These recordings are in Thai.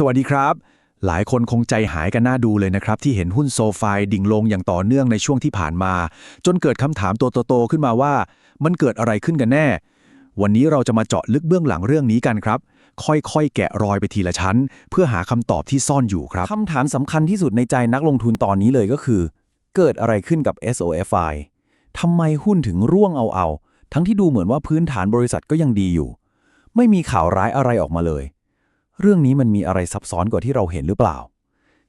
สวัสดีครับ หลายคนคงใจหายกันน่าดูเลยนะครับ ที่เห็นหุ้นโซฟายดิ่งลงอย่างต่อเนื่องในช่วงที่ผ่านมา จนเกิดคำถามตัวโตๆขึ้นมาว่า มันเกิดอะไรขึ้นกันแน่ วันนี้เราจะมาเจาะลึกเบื้องหลังเรื่องนี้กันครับ ค่อยๆ แกะรอยไปทีละชั้น เพื่อหาคำตอบที่ซ่อนอยู่ครับคำถามสำคัญที่สุดในใจนักลงทุนตอนนี้เลยก็คือ เกิดอะไรขึ้นกับ SOFI ทำไมหุ้นถึงร่วงเอาๆทั้งที่ดูเหมือนว่าพื้นฐานบริษัทก็ยังดีอยู่ ไม่มีข่าวร้ายอะไรออกมาเลย เรื่องนี้มันมีอะไรซับซ้อนกว่าที่เราเห็นหรือเปล่า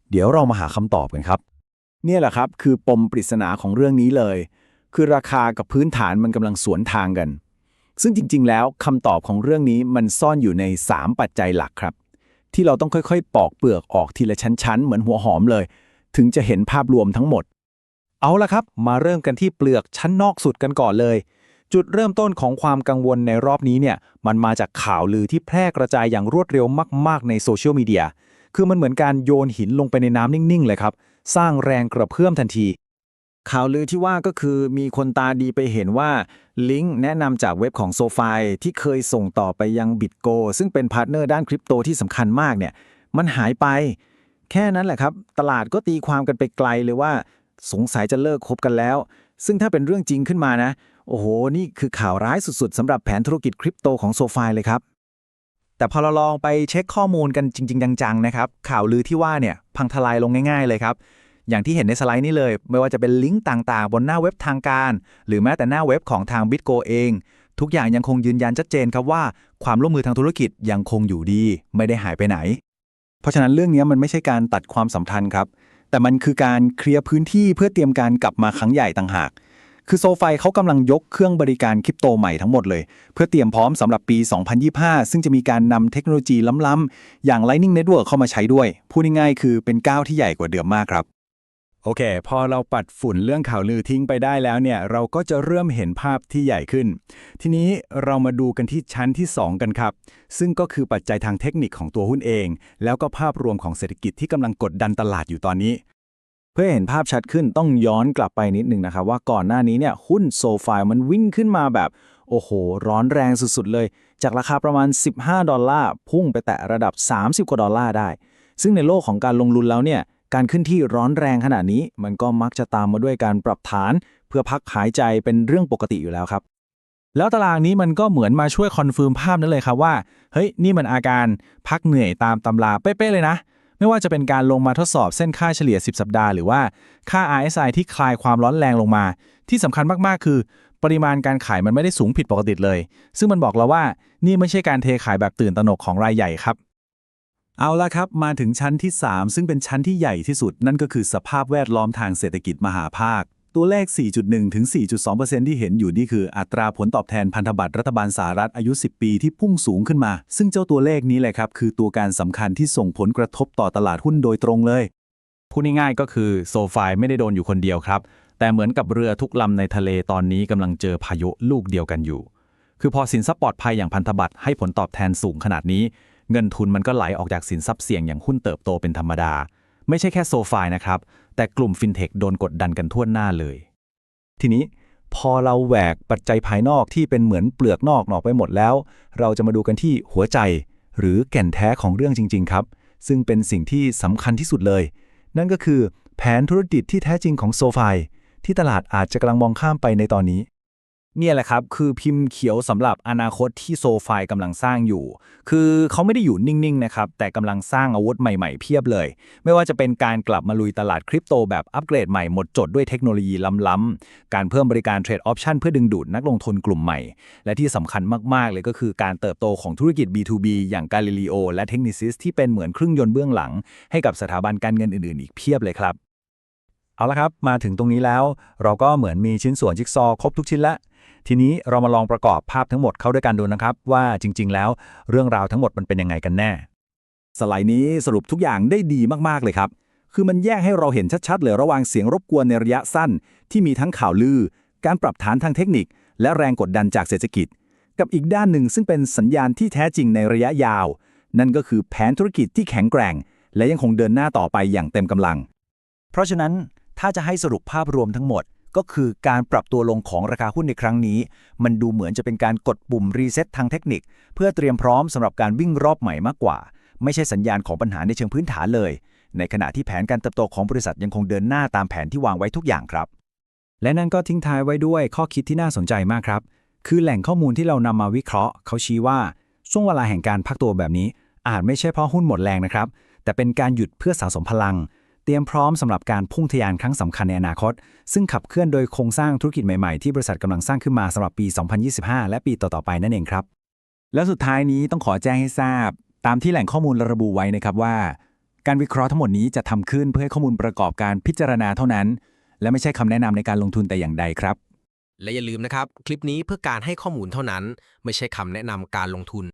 เดี๋ยวเรามาหาคำตอบกันครับ เนี่ยแหละครับคือปมปริศนาของเรื่องนี้เลย คือราคากับพื้นฐานมันกำลังสวนทางกัน ซึ่งจริง ๆ แล้วคำตอบของเรื่องนี้มันซ่อนอยู่ใน 3 ปัจจัยหลักครับ ที่เราต้องค่อยๆ ปอกเปลือกออกทีละชั้นๆ เหมือนหัวหอมเลย ถึงจะเห็นภาพรวมทั้งหมด เอาละครับ มาเริ่มกันที่เปลือกชั้นนอกสุดกันก่อนเลย จุดเริ่มต้นของความกังวลในรอบนี้เนี่ยมันมาจากข่าวลือที่แพร่กระจายอย่างรวดเร็วมาก ๆ ในโซเชียลมีเดียคือมันเหมือนการโยนหินลงไปในน้ำนิ่ง ๆ เลยครับ สร้างแรงกระเพื่อมทันที ข่าวลือที่ว่าก็คือมีคนตาดีไปเห็นว่าลิงก์แนะนำจากเว็บของโซฟายที่เคยส่งต่อไปยังบิตโกซึ่งเป็นพาร์ทเนอร์ด้านคริปโตที่สำคัญมากเนี่ยมันหายไป แค่นั้นแหละครับ ตลาดก็ตีความกันไปไกลเลยว่า สงสัยจะเลิกคบกันแล้ว ซึ่งถ้าเป็นเรื่องจริงขึ้นมานะ โอ้โห นี่คือข่าวร้ายสุดๆสำหรับแผนธุรกิจคริปโตของโซฟายเลยครับ แต่พอเราลองไปเช็คข้อมูลกันจริง ๆ จังๆนะครับ ข่าวลือที่ว่าเนี่ยพังทลายลงง่าย ๆ เลยครับ อย่างที่เห็นในสไลด์นี้เลย ไม่ว่าจะเป็นลิงก์ต่างๆ บนหน้าเว็บทางการ หรือแม้แต่หน้าเว็บของทาง BitGo เอง ทุกอย่างยังคงยืนยันชัดเจนครับว่าความร่วมมือทางธุรกิจยังคงอยู่ดี ไม่ได้หายไปไหน เพราะฉะนั้นเรื่องนี้มันไม่ใช่การตัดความสัมพันธ์ครับ แต่มันคือการเคลียร์พื้นที่เพื่อเตรียมการกลับมาครั้งใหญ่ต่างหาก คือโซไฟเขากำลังยกเครื่องบริการคริปโตใหม่ทั้งหมดเลย เพื่อเตรียมพร้อมสำหรับปี 2025 ซึ่งจะมีการนำเทคโนโลยีล้ำๆ อย่าง Lightning Network เข้ามาใช้ด้วย พูดง่ายๆ คือเป็นก้าวที่ใหญ่กว่าเดิมมากครับ โอเค พอเราปัดฝุ่นเรื่องข่าวลือทิ้งไปได้แล้วเนี่ย เราก็จะเริ่มเห็นภาพที่ใหญ่ขึ้น ทีนี้เรามาดูกันที่ชั้นที่ 2 กันครับ ซึ่งก็คือปัจจัยทางเทคนิคของตัวหุ้นเอง แล้วก็ภาพรวมของเศรษฐกิจที่กำลังกดดันตลาดอยู่ตอนนี้ พื่อเห็นภาพชัดขึ้นต้องย้อนกลับไปนิดหนึ่งนะครับ ว่าก่อนหน้านี้เนี่ยหุ้นโซฟายมันวิ่งขึ้นมาแบบ โอ้โห ร้อนแรงสุดๆเลย จากราคาประมาณ 15 ดอลลาร์ พุ่งไปแตะระดับ 30 กว่าดอลลาร์ได้ ซึ่งในโลกของการลงทุนแล้วเนี่ยการขึ้นที่ร้อนแรงขนาดนี้ มันก็มักจะตามมาด้วยการปรับฐาน เพื่อพักหายใจเป็นเรื่องปกติอยู่แล้วครับ แล้วตารางนี้มันก็เหมือนมาช่วยคอนเฟิร์มภาพนั้นเลยครับว่าเฮ้ยนี่มันอาการพักเหนื่อยตามตำราเป๊ะๆเลยนะ ไม่ว่าจะเป็นการลงมาทดสอบเส้นค่าเฉลี่ย 10 สัปดาห์หรือว่าค่า RSI ที่คลายความร้อนแรงลงมา ที่สำคัญมาก ๆ คือ ปริมาณการขายมันไม่ได้สูงผิดปกติเลย ซึ่งมันบอกเราว่านี่ไม่ใช่การเทขายแบบตื่นตระหนกของรายใหญ่ครับ เอาละครับ มาถึงชั้นที่ 3 ซึ่งเป็นชั้นที่ใหญ่ที่สุด นั่นก็คือสภาพแวดล้อมทางเศรษฐกิจมหาภาค ตัวเลข 4.1 ถึง 4.2%ที่เห็นอยู่นี่คืออัตราผลตอบแทนพันธบัตรรัฐบาลสหรัฐอายุ 10 ปีที่พุ่งสูงขึ้นมา ซึ่งเจ้าตัวเลขนี้แหละครับ คือตัวการสำคัญที่ส่งผลกระทบต่อตลาดหุ้นโดยตรงเลย พูดง่ายๆก็คือโซฟายไม่ได้โดนอยู่คนเดียวครับ แต่เหมือนกับเรือทุกลำในทะเลตอนนี้กำลังเจอพายุลูกเดียวกันอยู่ คือพอสินทรัพย์ปลอดภัยอย่างพันธบัตรให้ผลตอบแทนสูงขนาดนี้ เงินทุนมันก็ไหลออกจากสินทรัพย์เสี่ยงอย่างหุ้นเติบโตเป็นธรรมดา ไม่ใช่แค่โซฟายนะครับ แต่กลุ่มฟินเทคโดนกดดันกันทั่วหน้าเลย ทีนี้พอเราแหวกปัจจัยภายนอกที่เป็นเหมือนเปลือกนอกออกไปหมดแล้ว เราจะมาดูกันที่หัวใจ หรือแก่นแท้ของเรื่องจริง ๆ ครับ ซึ่งเป็นสิ่งที่สำคัญที่สุดเลย นั่นก็คือแผนธุรกิจที่แท้จริงของโซฟายที่ตลาดอาจจะกำลังมองข้ามไปในตอนนี้ เนี่ยแหละครับ คือพิมพ์เขียวสำหรับอนาคตที่โซฟายกำลังสร้างอยู่ คือเขาไม่ได้อยู่นิ่ง ๆ นะครับ แต่กำลังสร้างอาวุธใหม่ ๆ เพียบเลย ไม่ว่าจะเป็นการกลับมาลุยตลาดคริปโตแบบอัปเกรดใหม่หมดจดด้วยเทคโนโลยีล้ำ ๆ การเพิ่มบริการเทรดออปชันเพื่อดึงดูดนักลงทุนกลุ่มใหม่ และที่สำคัญมาก ๆ เลยก็คือการเติบโตของธุรกิจ B2B อย่าง Galileo และ Technisys ที่เป็นเหมือนเครื่องยนต์เบื้องหลัง ให้กับสถาบันการเงินอื่น ๆ อีกเพียบเลยครับเอาละครับ มาถึงตรงนี้แล้ว เราก็เหมือนมีชิ้นส่วนจิ๊กซอว์ครบทุกชิ้นแล้ว ทีนี้เรามาลองประกอบภาพทั้งหมดเข้าด้วยกันดูนะครับ ว่าจริง ๆ แล้วเรื่องราวทั้งหมดมันเป็นยังไงกันแน่ สไลด์นี้สรุปทุกอย่างได้ดีมากๆเลยครับ คือมันแยกให้เราเห็นชัดๆเลยระหว่างเสียงรบกวนในระยะสั้น ที่มีทั้งข่าวลือ การปรับฐานทางเทคนิค และแรงกดดันจากเศรษฐกิจ กับอีกด้านหนึ่งซึ่งเป็นสัญญาณที่แท้จริงในระยะยาว นั่นก็คือแผนธุรกิจที่แข็งแกร่ง และยังคงเดินหน้าต่อไปอย่างเต็มกำลัง เพราะฉะนั้นถ้าจะให้สรุปภาพรวมทั้งหมด ก็คือการปรับตัวลงของราคาหุ้นในครั้งนี้ มันดูเหมือนจะเป็นการกดปุ่มรีเซ็ตทางเทคนิค เพื่อเตรียมพร้อมสำหรับการวิ่งรอบใหม่มากกว่า ไม่ใช่สัญญาณของปัญหาในเชิงพื้นฐานเลย ในขณะที่แผนการเติบโตของบริษัทยังคงเดินหน้าตามแผนที่วางไว้ทุกอย่างครับ และนั่นก็ทิ้งท้ายไว้ด้วยข้อคิดที่น่าสนใจมากครับ คือแหล่งข้อมูลที่เรานำมาวิเคราะห์ เขาชี้ว่าช่วงเวลาแห่งการพักตัวแบบนี้ อาจไม่ใช่เพราะหุ้นหมดแรงนะครับแต่เป็นการหยุดเพื่อสะสมพลัง เตรียมพร้อมสำหรับการพุ่งทะยานครั้งสำคัญในอนาคต ซึ่งขับเคลื่อนโดยโครงสร้างธุรกิจใหม่ๆ ที่บริษัทกำลังสร้างขึ้นมาสำหรับปี 2025 และปีต่อๆไปนั่นเองครับ แล้วสุดท้ายนี้ต้องขอแจ้งให้ทราบ ตามที่แหล่งข้อมูลระบุไว้นะครับว่า การวิเคราะห์ทั้งหมดนี้จะทำขึ้นเพื่อให้ข้อมูลประกอบการพิจารณาเท่านั้น และไม่ใช่คำแนะนำในการลงทุนแต่อย่างใดครับ และอย่าลืมนะครับ คลิปนี้เพื่อการให้ข้อมูลเท่านั้น ไม่ใช่คำแนะนำการลงทุน